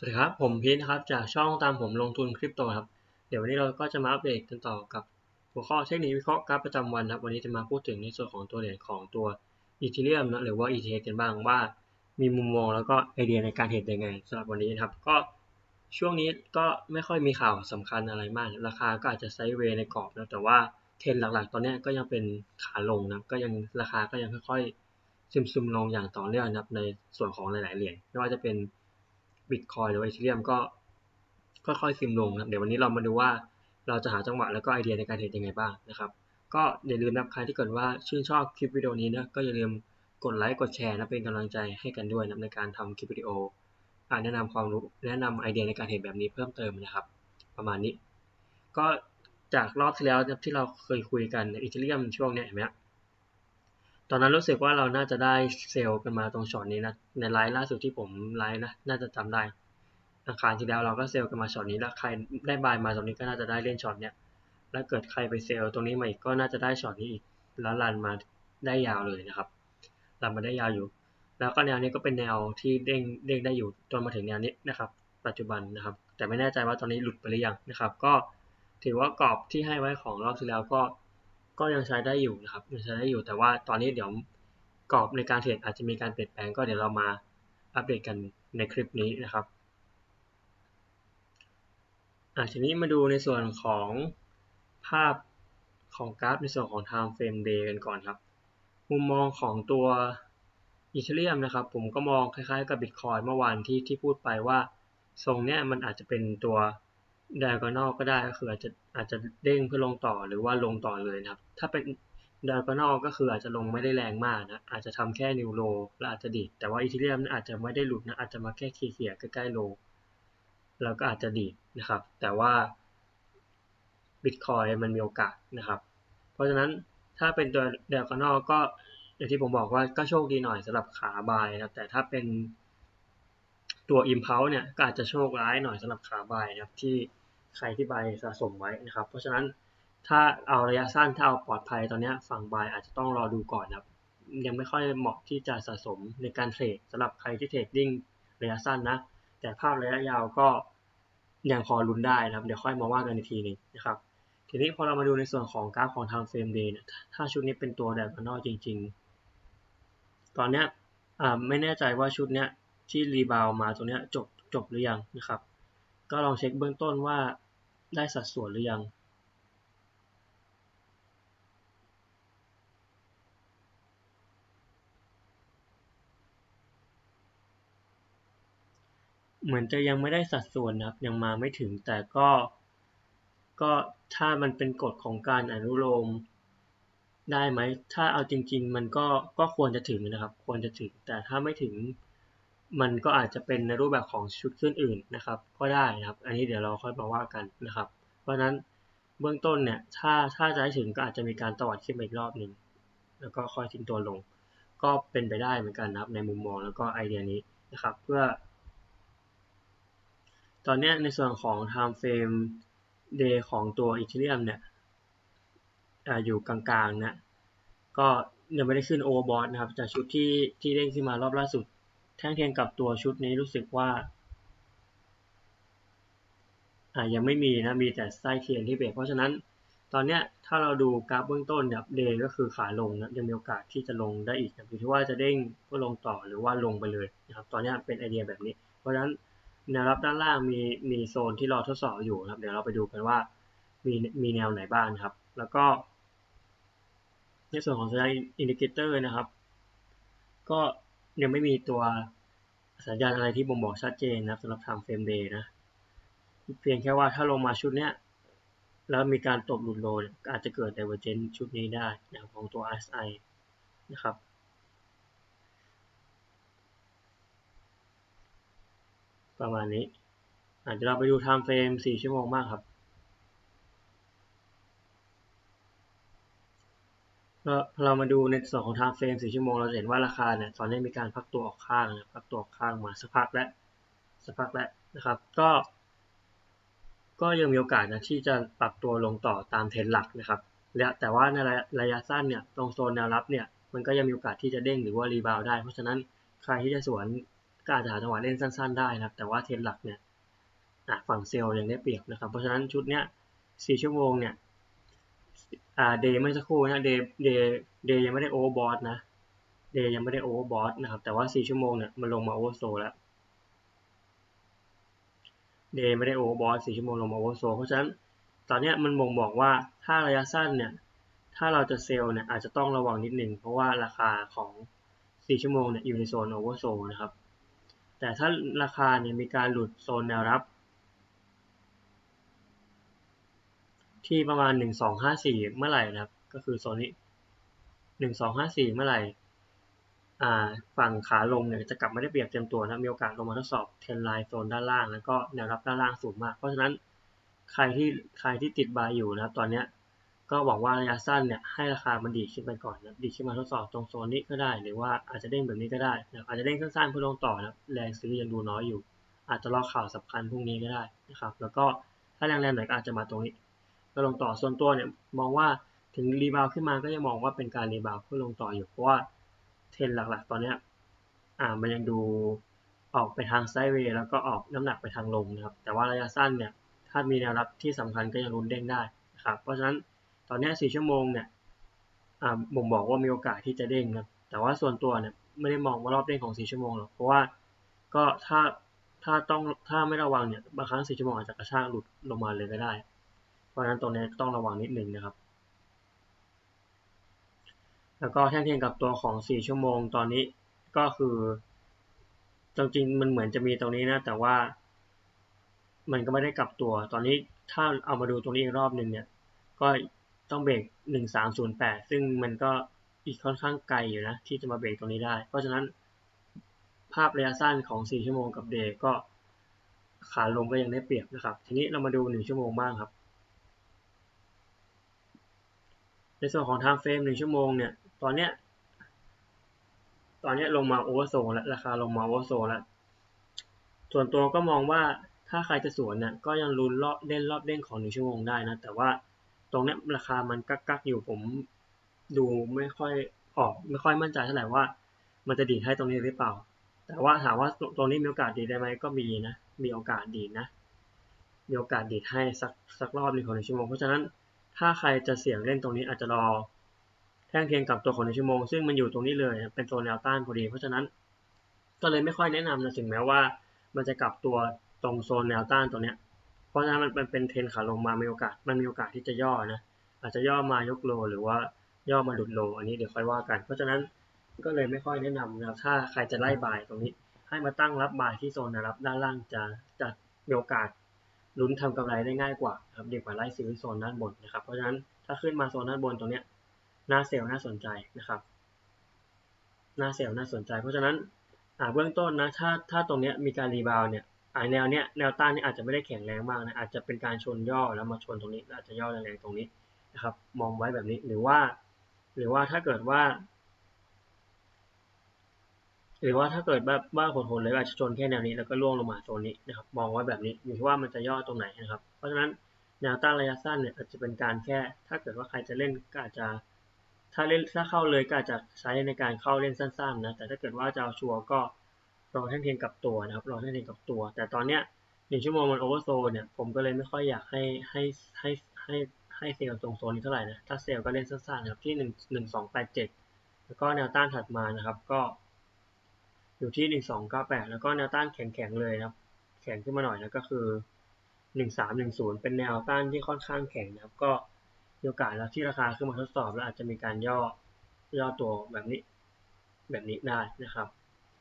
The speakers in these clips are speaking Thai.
สวัสดีครับ ผมพีทนะครับ จากช่องตามผมลงทุนคริปโตครับ เดี๋ยววันนี้เราก็จะมาอัปเดตกันต่อกับหัวข้อเทคนิควิเคราะห์กราฟประจำวันครับ วันนี้จะมาพูดถึงในส่วนของตัวเหรียญของตัวอีเทเรียมนะหรือว่า ETH กันบ้างว่า มีมุมมองแล้วก็ไอเดียในการเห็นยังไงสำหรับวันนี้นะครับ ก็ช่วงนี้ก็ไม่ค่อยมีข่าวสำคัญอะไรมาก ราคาก็อาจจะไซด์เวย์ในกรอบนะแต่ว่าเทรนหลักๆ ตอนนี้ก็ยังเป็นขาลงนะก็ยังราคาก็ยังค่อยๆซึมๆลงอย่างต่อเนื่องนะครับในส่วนของหลายๆเหรียญไม่ว่าจะเป็น บิตคอยหรือว่าอีเทเรียมก็ค่อยๆซึมลงนะเดี๋ยววันนี้เรามาดูว่าเราจะหาจังหวะแล้วก็ไอเดียในการเทรดยังไงบ้างนะครับก็อย่าลืมนะใครที่เกิดว่าชื่นชอบคลิปวิดีโอนี้นะก็อย่าลืมกดไลค์กดแชร์นะเป็นกำลังใจให้กันด้วยนะในการทำคลิปวิดีโอแนะนำความรู้แนะนำไอเดียในการเทรดแบบนี้เพิ่มเติมนะครับ ประมาณนี้ ก็จากรอบที่แล้วที่เราเคยคุยกันอีเทเรียมช่วงนี้เห็นไหม ตอนนั้นรู้สึกว่าเราน่าจะได้เซลล์กันมาตรงช็อตนี้นะ ในไลฟ์ล่าสุดที่ผมไลฟ์นะ น่าจะจำได้อังคารที่แล้วเราก็เซลล์กันมาช็อตนี้แล้วใครได้บายมาตรงนี้ก็น่าจะได้เล่นช็อตเนี้ย แล้วเกิดใครไปเซลล์ตรงนี้มาอีกก็น่าจะได้ช็อตนี้อีก แล้วรันมาได้ยาวเลยนะครับ รันมาได้ยาวอยู่ แล้วก็แนวนี้ก็เป็นแนวที่เด้งเด้งได้อยู่จนมาถึงแนวนี้นะครับ ปัจจุบันนะครับ แต่ไม่แน่ใจว่าตอนนี้หลุดไปหรือยังนะครับ ก็ถือว่ากรอบที่ให้ไว้ของรอบที่แล้วก็ ก็ยังใช้ได้อยู่นะครับยังใช้ได้อยู่แต่ว่าตอนนี้เดี๋ยวกรอบในการเทรดอาจจะมีการเปลี่ยนแปลงก็เดี๋ยวเรามาอัปเดตกันในคลิปนี้นะครับอะทีนี้มาดูในส่วนของภาพของกราฟในส่วนของ time frame day กันก่อนครับ มุมมองของตัวอีเทเรียมนะครับ ผมก็มองคล้ายๆกับบิตคอยเมื่อวานที่ที่พูดไปว่า ทรงเนี้ยมันอาจจะเป็นตัว diagonal ก็ได้ก็คืออาจจะ อาจจะเด้งเพื่อลงต่อหรือว่าลงต่อเลยนะครับ ถ้าเป็น diagonal ก็คืออาจจะลงไม่ได้แรงมากนะ อาจจะทำแค่นิวโลแล้วอาจจะดีดแต่ว่าอีเทเรียมอาจจะไม่ได้หลุดนะ อาจจะมาแค่เขี่ยๆใกล้ๆโล แล้วก็อาจจะดีดนะครับ แต่ว่า Bitcoin มันมีโอกาสนะครับ เพราะฉะนั้นถ้าเป็นตัว diagonal ก็อย่างที่ผมบอกว่าก็โชคดีหน่อยสำหรับขาบายนะครับ แต่ถ้าเป็นตัว impulse เนี่ยก็อาจจะโชคร้ายหน่อยสำหรับขาบายนะครับที่ ใครที่บายสะสมไว้นะครับ เพราะฉะนั้นถ้าเอาระยะสั้นถ้าเอาปลอดภัยตอนนี้ฝั่งบายอาจจะต้องรอดูก่อนนะครับ ยังไม่ค่อยเหมาะที่จะสะสมในการเทรดสำหรับใครที่เทรดดิ้งระยะสั้นนะ แต่ภาพระยะยาวก็ยังพอลุ้นได้นะครับ เดี๋ยวค่อยมาว่ากันอีกทีนึงนะครับ ทีนี้พอเรามาดูในส่วนของกราฟของ time frame day เนี่ยถ้าชุดนี้เป็นตัว diagonal จริง ๆ ตอนเนี้ยไม่แน่ใจว่าชุดเนี้ยที่รีบาวมาตรงเนี้ยจบจบหรือยังนะครับ ก็ลองเช็คเบื้องต้นว่าได้สัดส่วนหรือยัง เหมือนจะยังไม่ได้สัดส่วนนะครับ ยังมาไม่ถึงแต่ก็ ก็ถ้ามันเป็นกฎของการอนุโลมได้ไหม ถ้าเอาจริง ๆ มันก็ก็ควรจะถึงนะครับ ควรจะถึงแต่ถ้าไม่ถึง มันก็อาจจะเป็นในรูปแบบของชุดขึ้นอื่นนะครับ ก็ได้นะครับ อันนี้เดี๋ยวเราค่อยมาว่ากันนะครับ เพราะฉะนั้นเบื้องต้นเนี่ยถ้าถ้าจะให้ถึงก็อาจจะมีการตวัดขึ้นมาอีกรอบหนึ่งแล้วก็ค่อยทิ้งตัวลง ก็เป็นไปได้เหมือนกันนะครับในมุมมองแล้วก็ไอเดียนี้นะครับ เพื่อ ตอนนี้ในส่วนของ time frame day ของตัว Ethereum เนี่ยอยู่กลางๆนะก็ยังไม่ได้ขึ้นโอเวอร์บอทนะครับจากชุดที่ที่เด้งขึ้นมารอบล่าสุด เทียนกับตัวชุดนี้รู้สึกว่าอ่ายังไม่มีนะ มีแต่ไส้เทียนที่เบรกเพราะฉะนั้นตอนเนี้ยถ้าเราดูกราฟเบื้องต้นเนี่ยเดก็คือขาลงนะยังมีโอกาสที่จะลงได้อีกอยู่ที่ว่าจะเด้งก็ลงต่อหรือว่าลงไปเลยนะครับตอนนี้เป็นไอเดียแบบนี้ เพราะฉะนั้นแนวรับด้านล่างมีมีโซนที่รอทดสอบอยู่นะครับ เดี๋ยวเราไปดูกันว่ามีมีแนวไหนบ้างครับ แล้วก็ ในส่วนของสัญญาณอินดิเคเตอร์นะครับ ก็ ยังไม่มีตัวสัญญาณอะไรที่บ่งบอกชัดเจนนะครับสำหรับ time frame day นะ เพียงแค่ว่าถ้าลงมาชุดเนี้ยแล้วมีการตกหลุดโลอาจจะเกิด divergence ชุดนี้ได้นะของตัว RSI นะครับประมาณนี้อาจจะเราไปดู time frame 4ชั่วโมงมากครับ เรามาดูในส่วนของ time frame 4ชั่วโมง เราจะเห็นว่าราคาเนี่ยตอนนี้มีการพักตัวออกข้างนะพักตัวออกข้างมาสักพักแล้วสักพักแล้วนะครับ ก็ ก็ยังมีโอกาสนะที่จะปรับตัวลงต่อตามเทรนหลักนะครับและแต่ว่าในระยะสั้นเนี่ยตรงโซนแนวรับเนี่ยมันก็ยังมีโอกาสที่จะเด้งหรือว่ารีบาวได้ เพราะฉะนั้นใครที่จะสวนก็อาจจะหาจังหวะเล่นสั้น ๆ ได้นะครับ แต่ว่าเทรนหลักเนี่ยฝั่งเซลล์ยังได้เปรียบนะครับ เพราะฉะนั้นชุดเนี้ย4ชั่วโมงเนี่ย อ่าเดย์ไม่สักครู่นะเดย์เดย์เดย์ยังไม่ได้โอเวอร์บอทนะเดย์ยังไม่ได้โอเวอร์บอทนะครับแต่ว่า 4 ชั่วโมงเนี่ยมันลงมาโอเวอร์โซแล้วเดย์ไม่ได้โอเวอร์บอท4ชั่วโมงลงมาโอเวอร์โซเพราะฉะนั้นตอนนี้มันบ่งบอกว่าถ้าระยะสั้นเนี่ยถ้าเราจะเซลล์เนี่ยอาจจะต้องระวังนิดนึงเพราะว่าราคาของ 4 ชั่วโมงเนี่ยอยู่ในโซนโอเวอร์โซนะครับแต่ถ้าราคาเนี่ยมีการหลุดโซนแนวรับ ที่ประมาณ1254เมื่อไหร่นะครับ ก็คือโซนนี้1254เมื่อไหร่ฝั่งขาลงเนี่ยจะกลับมาได้เปรียบเต็มตัวนะมีโอกาสลงมาทดสอบเทนไลน์โซนด้านล่าง แล้วก็แนวรับด้านล่างสูงมาก เพราะฉะนั้นใครที่ใครที่ติดบายอยู่นะครับ ตอนนี้ก็บอกว่าระยะสั้นเนี่ยให้ราคามันดีขึ้นไปก่อนนะดีขึ้นมาทดสอบตรงโซนนี้ก็ได้ หรือว่าอาจจะเด้งแบบนี้ก็ได้นะอาจจะเด้งสั้นๆเพื่อลงต่อนะแรงซื้อยังดูน้อยอยู่ อาจจะรอข่าวสำคัญพรุ่งนี้ก็ได้นะครับ แล้วก็ถ้าแรงๆหน่อยก็อาจจะมาตรงนี้ ก็ลงต่อส่วนตัวเนี่ยมองว่าถึงรีบาวขึ้นมาก็ยังมองว่าเป็นการรีบาวเพื่อลงต่ออยู่เพราะว่าเทรนหลักๆ ตอนเนี้ยอ่ามันยังดูออกไปทางไซด์เวย์แล้วก็ออกน้ำหนักไปทางลงนะครับ แต่ว่าระยะสั้นเนี่ยถ้ามีแนวรับที่สำคัญก็ยังรุนเด้งได้นะครับเพราะฉะนั้นตอนนี้4ชั่วโมงเนี่ยบ่งบอกว่ามีโอกาสที่จะเด้งนะแต่ว่าส่วนตัวเนี่ยไม่ได้มองว่ารอบเด้งของ4ชั่วโมงหรอกเพราะว่าก็ถ้าถ้าต้องถ้าไม่ระวังเนี่ยบางครั้ง4ชั่วโมงอาจจะกระชากหลุดลงมาเลยก็ได้ ราะฉะนั้นตรงนี้ต้องระวังนิดนึงนะครับ แล้วก็แท่งเทียนกับตัวของ 4 ชั่วโมงตอนนี้ก็คือจริงๆมันเหมือนจะมีตรงนี้นะ แต่ว่า มันก็ไม่ได้กลับตัว ตอนนี้ถ้าเอามาดูตรงนี้อีกรอบหนึ่งเนี่ย ก็ต้องเบรก 1308 ซึ่งมันก็อีกค่อนข้างไกลอยู่นะ ที่จะมาเบรกตรงนี้ได้ เพราะฉะนั้นภาพระยะสั้นของ 4 ชั่วโมงกับเดย์ก็ขาลงก็ยังได้เปรียบนะครับ ทีนี้เรามาดู 1 ชั่วโมงบ้างครับ ในส่วนของ time frame 1 ชั่วโมงเนี่ย ตอนเนี้ย ตอนนี้ลงมาโอเวอร์โซแล้ว ราคาลงมาโอเวอร์โซแล้ว ส่วนตัวก็มองว่าถ้าใครจะสวนเนี่ยก็ยังลุ้นรอบเล่นรอบเล่นของหนึ่งชั่วโมงได้นะ แต่ว่าตรงนี้ราคามันกักกักอยู่ผมดูไม่ค่อยออก ไม่ค่อยมั่นใจเท่าไหร่ว่า มันจะดีดให้ตรงนี้หรือเปล่า แต่ว่าถามว่าตรงนี้มีโอกาสดีได้ไหมก็มีนะ มีโอกาสดีนะ มีโอกาสดีดให้สักสักรอบหนึ่งของหนึ่งชั่วโมง เพราะฉะนั้น ถ้าใครจะเสี่ยงเล่นตรงนี้อาจจะรอแท่งเทียงกับตัวของหนึ่งชั่วโมง ซึ่งมันอยู่ตรงนี้เลยเป็นโซนแนวต้านพอดี เพราะฉะนั้นก็เลยไม่ค่อยแนะนำนะถึงแม้ว่า มันจะกลับตัวตรงโซนแนวต้านตัวเนี้ย เพราะฉะนั้นมันเป็นเทรนขาลงมามีโอกาสมันมีโอกาสที่จะย่อนะอาจจะย่อมายกโลหรือว่าย่อมาดุดโล อันนี้เดี๋ยวค่อยว่ากัน เพราะฉะนั้นก็เลยไม่ค่อยแนะนำนะถ้าใครจะไล่บายตรงนี้ ให้มาตั้งรับบายที่โซนนะรับด้านล่างจะจะมีโอกาส ลุ้นทำกำไรได้ง่ายกว่าครับดีกว่าไล่ซื้อโซนด้านบนนะครับ เพราะฉะนั้นถ้าขึ้นมาโซนด้านบนตรงเนี้ยหน้าเซลล์น่าสนใจนะครับหน้าเซลล์น่าสนใจ เพราะฉะนั้นเบื้องต้นนะถ้าถ้าตรงเนี้ยมีการรีบาวเนี่ยแนวเนี้ยแนวต้านนี่อาจจะไม่ได้แข็งแรงมากนะอาจจะเป็นการชนย่อแล้วมาชนตรงนี้อาจจะย่อแรงๆตรงนี้นะครับมองไว้แบบนี้หรือว่า หรือว่าถ้าเกิดว่า หรือว่าถ้าเกิดแบบว่าโหดๆเลยอาจจะชนแค่แนวนี้แล้วก็ล่วงลงมาโซนนี้นะครับมองไว้แบบนี้อยู่ที่ว่ามันจะย่อตรงไหนนะครับ เพราะฉะนั้นแนวต้านระยะสั้นเนี่ยอาจจะเป็นการแค่ ถ้าเกิดว่าใครจะเล่นก็อาจจะ ถ้าเล่นถ้าเข้าเลยก็อาจจะใช้ในการเข้าเล่นสั้นๆนะแต่ถ้าเกิดว่าจะเอาชัวร์ก็รอแท่งเทียนกับตัวนะครับรอแท่งเทียนกับตัว แต่ตอนเนี้ยหนึ่งชั่วโมงมันโอเวอร์โซนเนี่ยผมก็เลยไม่ค่อยอยากให้ให้ให้ให้ให้เซลล์ตรงโซนนี้เท่าไหร่นะถ้าเซลล์ก็เล่นสั้นๆนะครับที่หนึ่งหนึ่งสองแปดเจ็ดแล้วก็แนวต้านถัดมานะครับก็ อยู่ที่หนึ่งสองเก้าแปดแล้วก็แนวต้านแข็งๆเลยนะครับ แข็งขึ้นมาหน่อยนะก็คือหนึ่งสามหนึ่งศูนย์เป็นแนวต้านที่ค่อนข้างแข็งนะครับ ก็มีโอกาสแล้วที่ราคาขึ้นมาทดสอบแล้วอาจจะมีการย่อย่อตัวแบบนี้ แบบนี้ได้นะครับ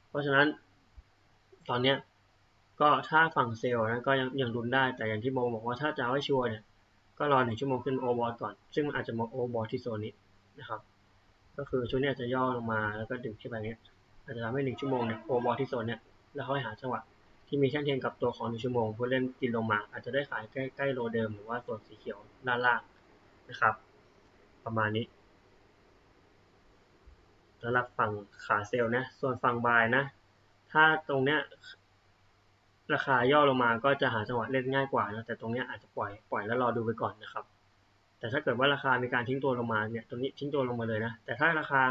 เพราะฉะนั้น ตอนเนี้ยก็ถ้าฝั่งเซลล์นะก็ยังยังรุนได้แต่อย่างที่โมบอกว่าถ้าจะให้ชัวร์เนี่ยก็รอหนึ่งชั่วโมงขึ้นโอเวอร์ก่อน ซึ่งมันอาจจะมองโอเวอร์ที่โซนนี้นะครับ ก็คือช่วงนี้อาจจะย่อลงมาแล้วก็ดึงขึ้นไปเนี้ย อาจจะทำให้หนึ่งชั่วโมงเนี่ยโอเวอร์ที่โซนเนี้ยแล้วค่อยหาจังหวะที่มีแท่งเทียนกับตัวของหนึ่งชั่วโมงเพื่อเล่นกินลงมาอาจจะได้ขายใกล้ใกล้โลเดิมหรือว่าโซนสีเขียวด้านล่างนะครับ ประมาณนี้สำหรับฝั่งขาเซลล์นะ ส่วนฝั่งบายนะ ถ้าตรงเนี้ยราคาย่อลงมาก็จะหาจังหวะเล่นง่ายกว่านะแต่ตรงเนี้ยอาจจะปล่อยปล่อยแล้วรอดูไปก่อนนะครับ แต่ถ้าเกิดว่าราคามีการทิ้งตัวลงมาเนี่ยตรงนี้ทิ้งตัวลงมาเลยนะ แต่ถ้าราคา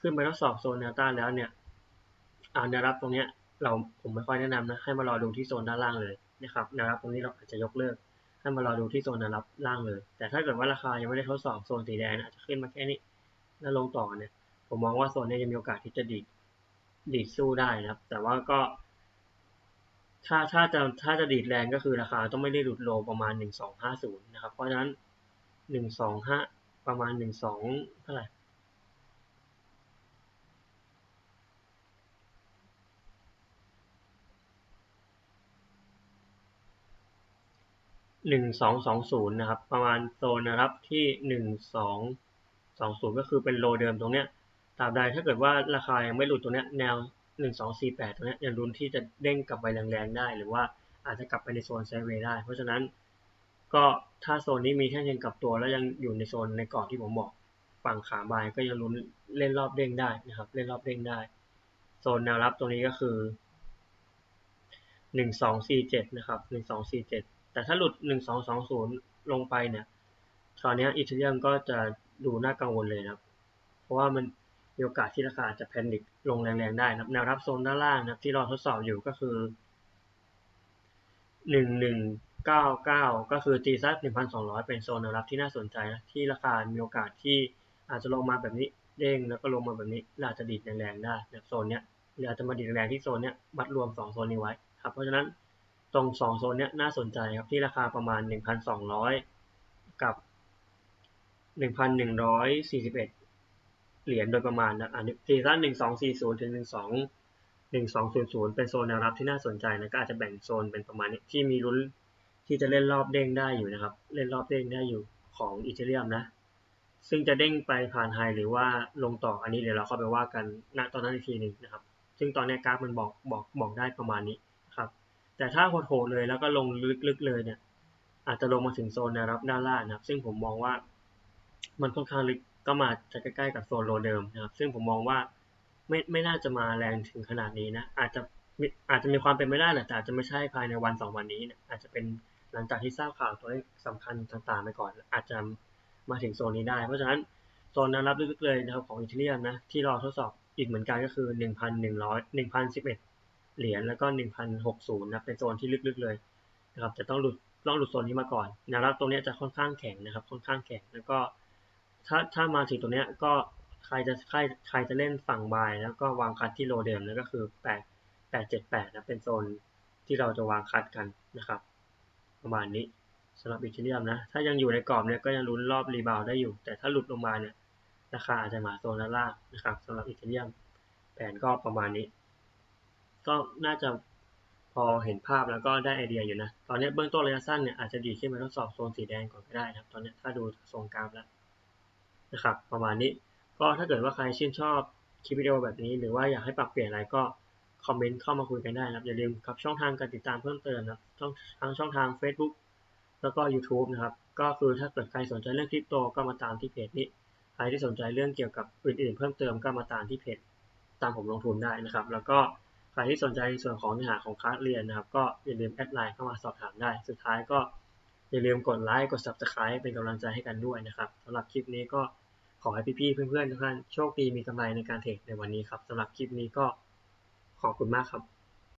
ขึ้นไปทดสอบโซนแนวต้านแล้วเนี่ย แนวรับตรงนี้เราผมไม่ค่อยแนะนำนะให้มารอดูที่โซนด้านล่างเลยนะครับแนวรับตรงนี้เราอาจจะยกเลิกให้มารอดูที่โซนแนวรับล่างเลย แต่ถ้าเกิดว่าราคายังไม่ได้ทดสอบโซนสีแดงอาจจะขึ้นมาแค่นี้แล้วลงต่อเนี่ยผมมองว่าโซนนี้ยังมีโอกาสที่จะดีดดีดสู้ได้นะครับ แต่ว่าก็ ถ้าถ้าจะถ้าจะดีดแรงก็คือราคาต้องไม่ได้หลุดโลประมาณหนึ่งสองห้าศูนย์นะครับ เพราะฉะนั้นหนึ่งสองห้าประมาณหนึ่งสองเท่าไหร่ หนึ่งสองสองศูนย์นะครับประมาณโซนนะครับที่หนึ่งสองสองศูนย์ก็คือเป็นโลเดิมตรงเนี้ยตราบใดถ้าเกิดว่าราคายังไม่หลุดตรงเนี้ยแนวหนึ่งสองสี่แปดตรงเนี้ยยังรุนที่จะเด้งกลับไปแรงๆได้ หรือว่าอาจจะกลับไปในโซนไซด์เวย์ได้ เพราะฉะนั้นก็ถ้าโซนนี้มีแท่งเงินกลับตัวแล้วยังอยู่ในโซนในกรอบที่ผมบอกฝั่งขาบายก็ยังลุ้นเล่นรอบเด้งได้นะครับ เล่นรอบเด้งได้ โซนแนวรับตรงนี้ก็คือหนึ่งสองสี่เจ็ดนะครับหนึ่งสองสี่เจ็ด แต่ถ้าหลุดหนึ่งสองสองศูนย์ลงไปเนี่ยตอนนี้อีเทเรียมก็จะดูน่ากังวลเลยนะครับ เพราะว่ามันมีโอกาสที่ราคาจะแพนิคลงแรงๆได้นะครับ แนวรับโซนด้านล่างนะครับที่เราทดสอบอยู่ก็คือหนึ่งหนึ่งเก้าเก้าก็คือตีซัดหนึ่งพันสองร้อยเป็นโซนแนวรับที่น่าสนใจนะ ที่ราคา มีโอกาสที่อาจจะลงมาแบบนี้เด้งแล้วก็ลงมาแบบนี้อาจจะดีดแรงๆได้นะโซนเนี้ยหรืออาจจะมาดีดแรงที่โซนเนี้ยมัดรวมสองโซนนี้ไว้ครับ เพราะฉะนั้น ตรงสองโซนเนี้ยน่าสนใจครับ ที่ราคาประมาณหนึ่งพันสองร้อยกับหนึ่งพันหนึ่งร้อยสี่สิบเอ็ดเหรียญโดยประมาณนะอันนี้ซีซั่นหนึ่งสองสี่ศูนย์ถึงหนึ่งสองหนึ่งสองศูนย์เป็นโซนแนวรับที่น่าสนใจนะ ก็อาจจะแบ่งโซนเป็นประมาณนี้ที่มีลุ้นที่จะเล่นรอบเด้งได้อยู่นะครับ เล่นรอบเด้งได้อยู่ของอีเทเรียมนะ ซึ่งจะเด้งไปผ่านไฮหรือว่าลงต่ออันนี้เดี๋ยวเราเข้าไปว่ากันณตอนนั้นอีกทีหนึ่งนะครับ ซึ่งตอนนี้กราฟมันบอกบอกบอกได้ประมาณนี้ แต่ถ้าโหดเลยแล้วก็ลงลึกๆเลยเนี่ยอาจจะลงมาถึงโซนแนวรับด้านล่างนะครับ ซึ่งผมมองว่ามันค่อนข้างลึกก็มาจะใกล้ๆกับโซนโลเดิมนะครับ ซึ่งผมมองว่าไม่ไม่น่าจะมาแรงถึงขนาดนี้นะอาจจะอาจจะมีความเป็นไม่ได้แหละแต่อาจจะไม่ใช่ภายในวันสองวันนี้นะอาจจะเป็นหลังจากที่ทราบข่าวตัวเลขสำคัญต่างๆไปก่อน อาจจะมาถึงโซนนี้ได้ เพราะฉะนั้นโซนแนั้นรับลึกๆเลยนะครับของอิตาเลียนนะที่รอทดสอบอีกเหมือนกันก็คือ 1,100 1,011 เหรียญแล้วก็ 1,060นะเป็นโซนที่ลึกๆเลยนะครับจะต้องหลุดต้องหลุดโซนนี้มาก่อนแนวรับตรงนี้จะค่อนข้างแข็งนะครับ ค่อนข้างแข็งแล้วก็ถ้าถ้ามาถึงตรงนี้ก็ใครจะใครใครจะเล่นฝั่งบายแล้วก็วางคัดที่โลเดิมนั่นก็คือ8 878นะเป็นโซนที่เราจะวางคัดกันนะครับ ประมาณนี้สำหรับอิตาเลียมนะถ้ายังอยู่ในกรอบเนี่ยก็ยังลุ้นรอบรีบาวได้อยู่ แต่ถ้าหลุดลงมาเนี่ยราคาอาจจะมาโซนด้านล่างนะครับสำหรับอิตาเลียมแผนก็ประมาณนี้ ก็น่าจะพอเห็นภาพแล้วก็ได้ไอเดียอยู่นะ ตอนนี้เบื้องต้นระยะสั้นเนี่ยอาจจะดีขึ้นมาทดสอบโซนสีแดงก่อนก็ได้นะครับ ตอนนี้ถ้าดูทรงกราฟแล้วนะครับ ประมาณนี้ ก็ถ้าเกิดว่าใครชื่นชอบคลิปวิดีโอแบบนี้ หรือว่าอยากให้ปรับเปลี่ยนอะไรก็คอมเมนต์เข้ามาคุยกันได้นะครับ อย่าลืมครับช่องทางการติดตามเพิ่มเติมนะช่องทางช่องทาง Facebook แล้วก็ YouTube นะครับ ก็คือถ้าเกิดใครสนใจเรื่องคริปโตก็มาตามที่เพจนี้ ใครที่สนใจเรื่องเกี่ยวกับอื่นๆ เพิ่มเติมก็มาตามที่เพจตามผมลงทุนได้นะครับ แล้วก็ ครที่สนใจในส่วนของเนื้อหาของคลาสเรียนนะครับ ก็อย่าลืมแอดไลน์เข้ามาสอบถามได้ สุดท้ายก็อย่าลืมกดไลค์กด Subscribe เป็นกำลังใจให้กันด้วยนะครับสำหรับคลิปนี้ก็ขอให้พี่ๆเพื่อนๆทุกท่านโชคดีมีกำไรในการเทรดในวันนี้ครับสำหรับคลิปนี้ก็ขอบคุณมากครับ